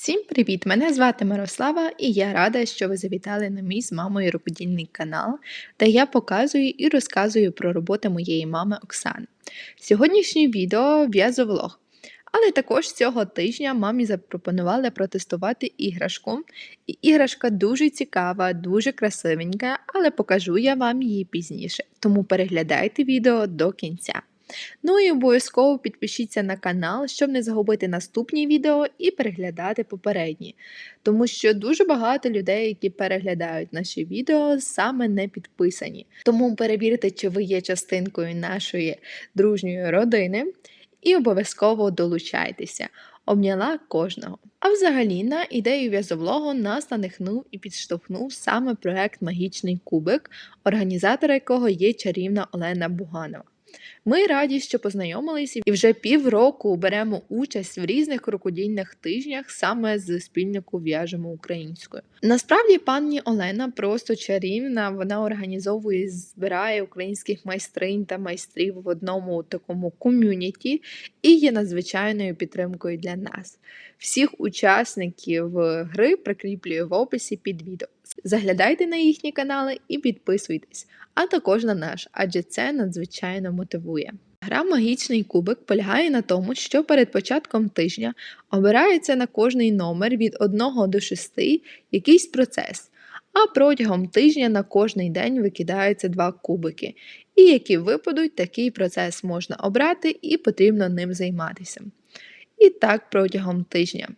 Всім привіт! Мене звати Мирослава, і я рада, що ви завітали на мій з мамою рукодільний канал, де я показую і розказую про роботи моєї мами Оксани. Сьогоднішнє відео в'язовлог. Але також цього тижня мамі запропонували протестувати іграшку. І іграшка дуже цікава, дуже красивенька, але покажу я вам її пізніше. Тому переглядайте відео до кінця. Ну і обов'язково підпишіться на канал, щоб не загубити наступні відео і переглядати попередні. Тому що дуже багато людей, які переглядають наші відео, саме не підписані. Тому перевірте, чи ви є частинкою нашої дружньої родини, і обов'язково долучайтеся. Обняла кожного. А взагалі на ідею в'язовлогу нас надихнув і підштовхнув саме проект Магічний кубик, організатора якого є чарівна Олена Буганова. Ми раді, що познайомилися і вже півроку беремо участь в різних крокодільних тижнях саме з спільнику в'яжемо українською. Насправді пані Олена просто чарівна. Вона організовує, збирає українських майстринь та майстрів в одному такому ком'юніті і є надзвичайною підтримкою для нас. Всіх учасників гри прикріплюю в описі під відео. Заглядайте на їхні канали і підписуйтесь, а також на наш, адже це надзвичайно мотивує. Гра Магічний кубик полягає на тому, що перед початком тижня обирається на кожний номер від 1 до 6 якийсь процес, а протягом тижня на кожний день викидаються два кубики. І які випадуть, такий процес можна обрати і потрібно ним займатися. І так протягом тижня.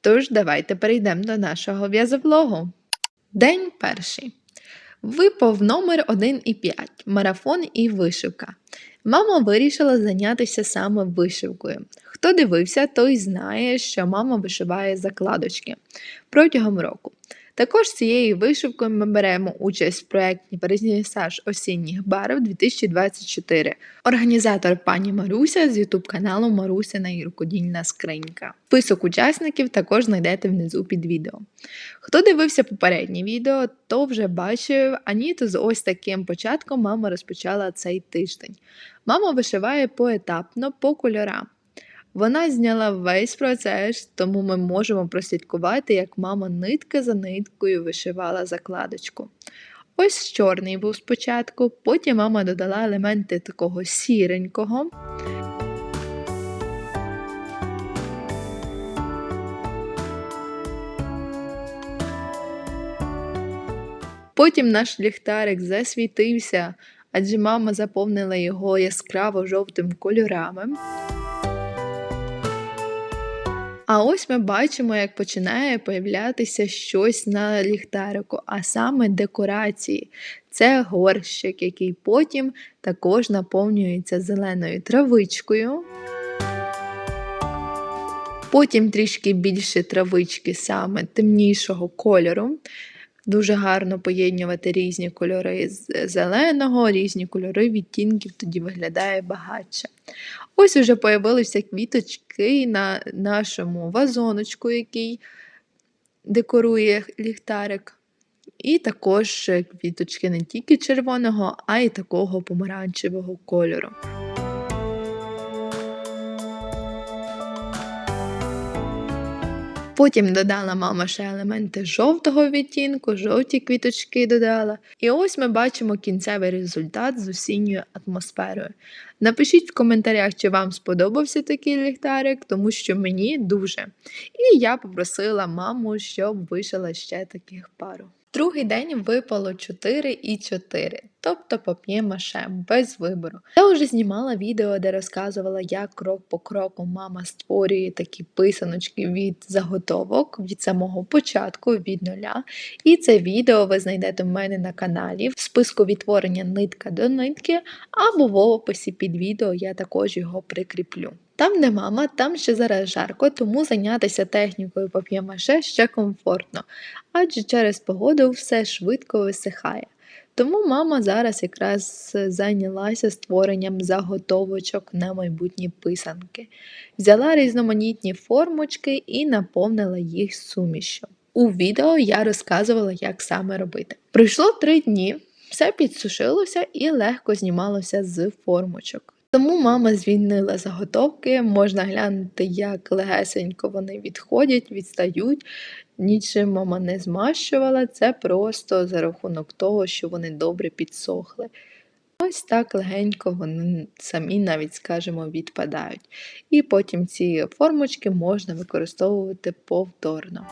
Тож, давайте перейдемо до нашого в'язовлогу. День перший. Випав номер 1 і 5 марафон і вишивка. Мама вирішила зайнятися саме вишивкою. Хто дивився, той знає, що мама вишиває закладочки протягом року. Також з цією вишивкою ми беремо участь в проєкті Вернісаж осінніх барв 2024. Організатор пані Маруся з ютуб каналу Марусина і рукодільна скринька. Список учасників також знайдете внизу під відео. Хто дивився попереднє відео, то вже бачив, Аніту з ось таким початком мама розпочала цей тиждень. Мама вишиває поетапно по кольорам. Вона зняла весь процес, тому ми можемо прослідкувати, як мама нитка за ниткою вишивала закладочку. Ось чорний був спочатку, потім мама додала елементи такого сіренького. Потім наш ліхтарик засвітився, адже мама заповнила його яскраво жовтим кольорами. А ось ми бачимо, як починає появлятися щось на ліхтарику, а саме декорації. Це горщик, який потім також наповнюється зеленою травичкою. Потім трішки більше травички саме темнішого кольору. Дуже гарно поєднувати різні кольори з зеленого, різні кольори відтінків, тоді виглядає багатше. Ось уже появилися квіточки на нашому вазоночку, який декорує ліхтарик. І також квіточки не тільки червоного, а й такого помаранчевого кольору. Потім додала мама ще елементи жовтого відтінку, жовті квіточки додала. І ось ми бачимо кінцевий результат з осінньою атмосферою. Напишіть в коментарях, чи вам сподобався такий ліхтарик, тому що мені дуже. І я попросила маму, щоб вишила ще таких пару. Другий день випало 4 і 4, тобто пап'є-маше, без вибору. Я вже знімала відео, де розказувала, як крок по кроку мама створює такі писаночки від заготовок від самого початку, від нуля. І це відео ви знайдете в мене на каналі в списку відтворення нитка до нитки, або в описі під відео я також його прикріплю. Там, де мама, там ще зараз жарко, тому зайнятися технікою пап'є-маше ще комфортно, адже через погоду все швидко висихає. Тому мама зараз якраз зайнялася створенням заготовочок на майбутні писанки. Взяла різноманітні формочки і наповнила їх сумішю. У відео я розказувала, як саме робити. Пройшло три дні, все підсушилося і легко знімалося з формочок. Тому мама звільнила заготовки, можна глянути, як легесенько вони відходять, відстають. Нічим мама не змащувала, це просто за рахунок того, що вони добре підсохли. Ось так легенько вони самі навіть, скажімо, відпадають. І потім ці формочки можна використовувати повторно.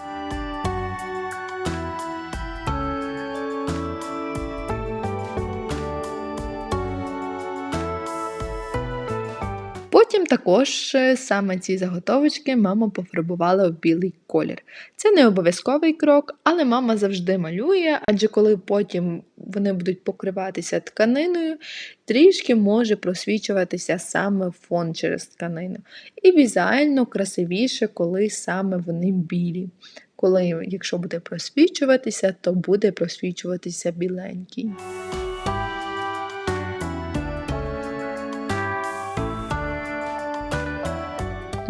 Потім також е, саме ці заготовочки мама пофарбувала в білий колір. Це не обов'язковий крок, але мама завжди малює, адже коли потім вони будуть покриватися тканиною, трішки може просвічуватися саме фон через тканину. І візуально красивіше, коли саме вони білі. Коли, якщо буде просвічуватися, то буде просвічуватися біленький.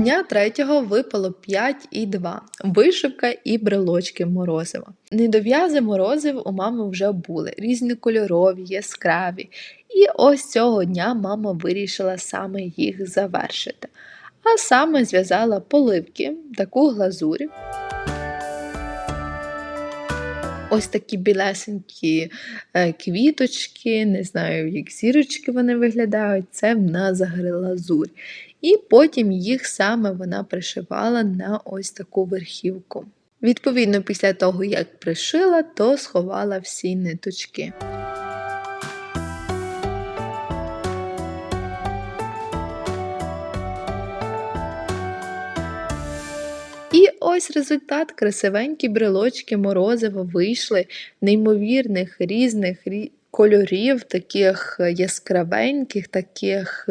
Дня третього випало 5 і 2. Вишивка і брелочки морозива. Недов'язи морозив у мами вже були, різнокольорові, яскраві. І ось цього дня мама вирішила саме їх завершити. А саме зв'язала поливки, таку глазурь. Ось такі білесенькі е, квіточки, не знаю, як зірочки вони виглядають, це в нас глазурь. І потім їх саме вона пришивала на ось таку верхівку. Відповідно, після того, як пришила, то сховала всі ниточки. І ось результат. Красивенькі брелочки морозива вийшли неймовірних різних кольорів, таких яскравеньких, таких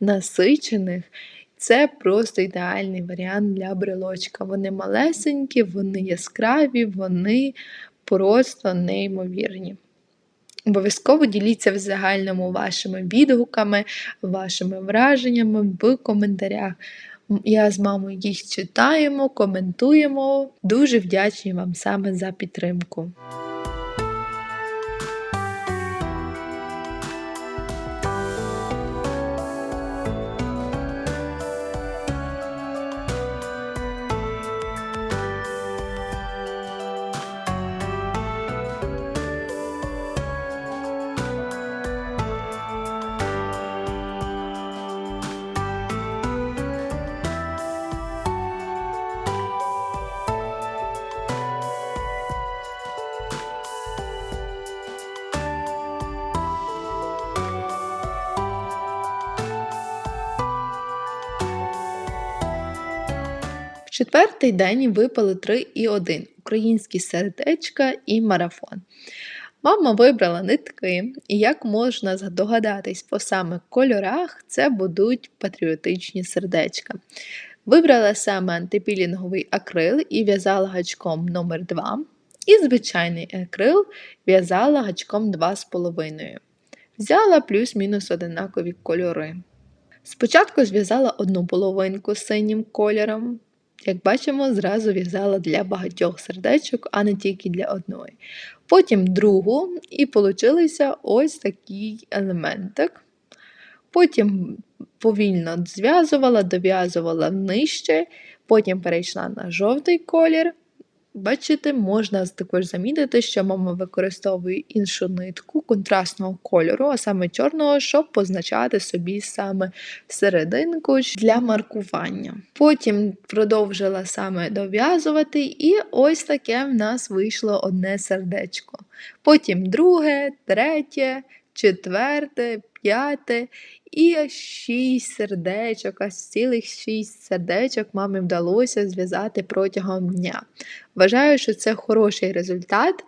насичених. Це просто ідеальний варіант для брелочка. Вони малесенькі, вони яскраві, вони просто неймовірні. Обов'язково діліться в загальному вашими відгуками, вашими враженнями в коментарях. Я з мамою їх читаємо, коментуємо. Дуже вдячні вам саме за підтримку. Четвертий день випали 3 і 1 українські сердечка і марафон. Мама вибрала нитки, і як можна здогадатись по саме кольорах, це будуть патріотичні сердечка. Вибрала саме антипілінговий акрил і в'язала гачком номер 2 і звичайний акрил в'язала гачком 2,5. Взяла плюс-мінус одинакові кольори. Спочатку зв'язала одну половинку синім кольором, як бачимо, зразу в'язала для багатьох сердечок, а не тільки для одної. Потім другу, і получилися ось такий елементик. Потім повільно зв'язувала, дов'язувала нижче, потім перейшла на жовтий колір, Бачите, можна також замітити, що мама використовує іншу нитку контрастного кольору, а саме чорного, щоб позначати собі саме серединку для маркування. Потім продовжила саме дов'язувати, і ось таке в нас вийшло одне сердечко. Потім друге, третє, четверте, п'яте. І шість сердечок, а цілих шість сердечок мамі вдалося зв'язати протягом дня. Вважаю, що це хороший результат,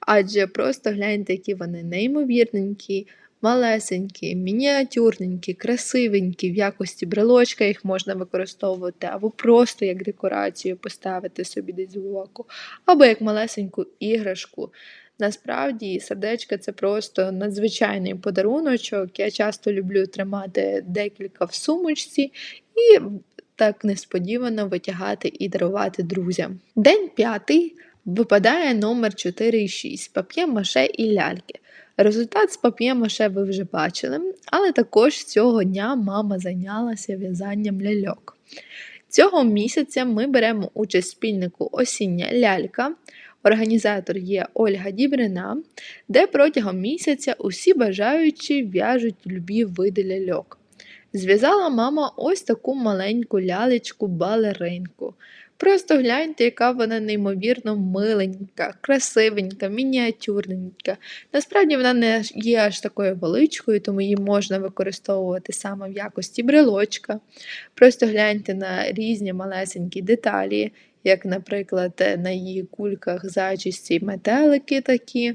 адже просто гляньте, які вони неймовірненькі, малесенькі, мініатюрненькі, красивенькі, в якості брелочка їх можна використовувати, або просто як декорацію поставити собі десь в око, або як малесеньку іграшку. Насправді, сердечка це просто надзвичайний подаруночок. Я часто люблю тримати декілька в сумочці і так несподівано витягати і дарувати друзям. День п'ятий випадає номер 4 і 6 пап'є маше і ляльки. Результат з пап'є-маше ви вже бачили, але також цього дня мама зайнялася в'язанням ляльок. Цього місяця ми беремо участь в спільнику Осіння лялька. Організатор є Ольга Дібрина, де протягом місяця усі бажаючі в'яжуть любі види ляльок. Зв'язала мама ось таку маленьку лялечку балеринку. Просто гляньте, яка вона неймовірно миленька, красивенька, мініатюрненька. Насправді вона не є аж такою величкою, тому її можна використовувати саме в якості брелочка. Просто гляньте на різні малесенькі деталі, як, наприклад, на її кульках зачісті метелики такі,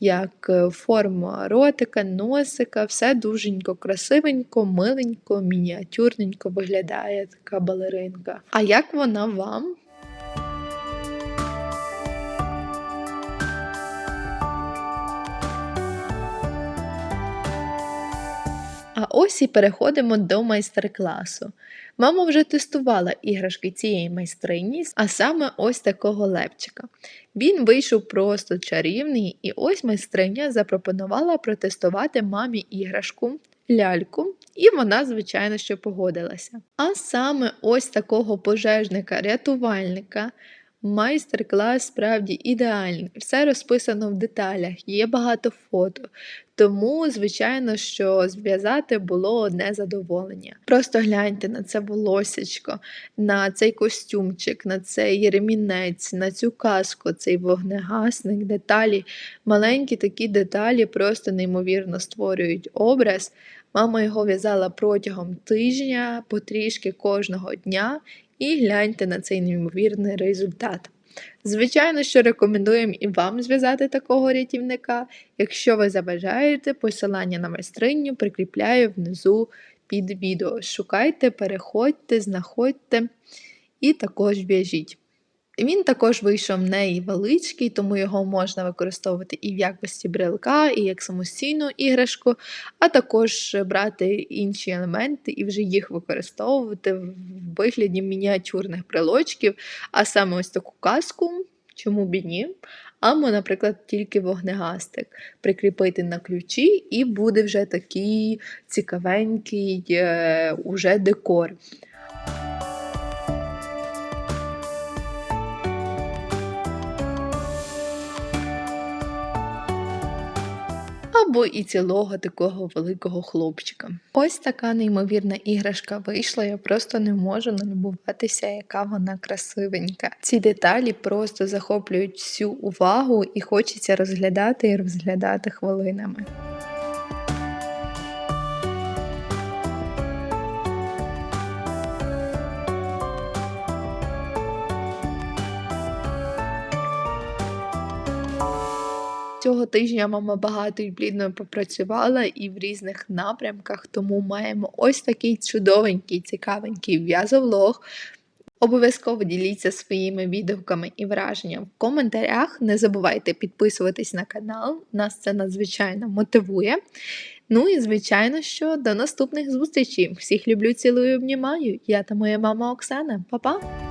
як е, форма ротика, носика, все дуженько, красивенько, миленько, мініатюрненько виглядає така балеринка. А як вона вам? А ось і переходимо до майстер-класу. Мама вже тестувала іграшки цієї майстрині, а саме ось такого лепчика. Він вийшов просто чарівний, і ось майстриня запропонувала протестувати мамі іграшку, ляльку, і вона, звичайно, що погодилася. А саме ось такого пожежника-рятувальника. Майстер-клас справді ідеальний, все розписано в деталях, є багато фото. Тому, звичайно, що зв'язати було одне задоволення. Просто гляньте на це волосечко, на цей костюмчик, на цей ремінець, на цю каску, цей вогнегасник, деталі. Маленькі такі деталі просто неймовірно створюють образ. Мама його в'язала протягом тижня, потрішки кожного дня, і гляньте на цей неймовірний результат. Звичайно, що рекомендуємо і вам зв'язати такого рятівника. Якщо ви забажаєте, посилання на майстриню прикріпляю внизу під відео. Шукайте, переходьте, знаходьте і також в'яжіть. Він також вийшов не величкий, тому його можна використовувати і в якості брелка, і як самостійну іграшку, а також брати інші елементи і вже їх використовувати в вигляді мініатюрних брелочків, а саме ось таку казку, чому б і ні. Або, наприклад, тільки вогнегастик прикріпити на ключі, і буде вже такий цікавенький е, уже декор. Або і цілого такого великого хлопчика. Ось така неймовірна іграшка вийшла. Я просто не можу налюбуватися, яка вона красивенька. Ці деталі просто захоплюють всю увагу і хочеться розглядати і розглядати хвилинами. Цього тижня мама багато і плідно попрацювала і в різних напрямках, тому маємо ось такий чудовенький, цікавенький в'язовлог. Обов'язково діліться своїми відгуками і враженням в коментарях. Не забувайте підписуватись на канал, нас це надзвичайно мотивує. Ну і, звичайно, що до наступних зустрічей. Всіх люблю, цілую, обнімаю. Я та моя мама Оксана. Па-па!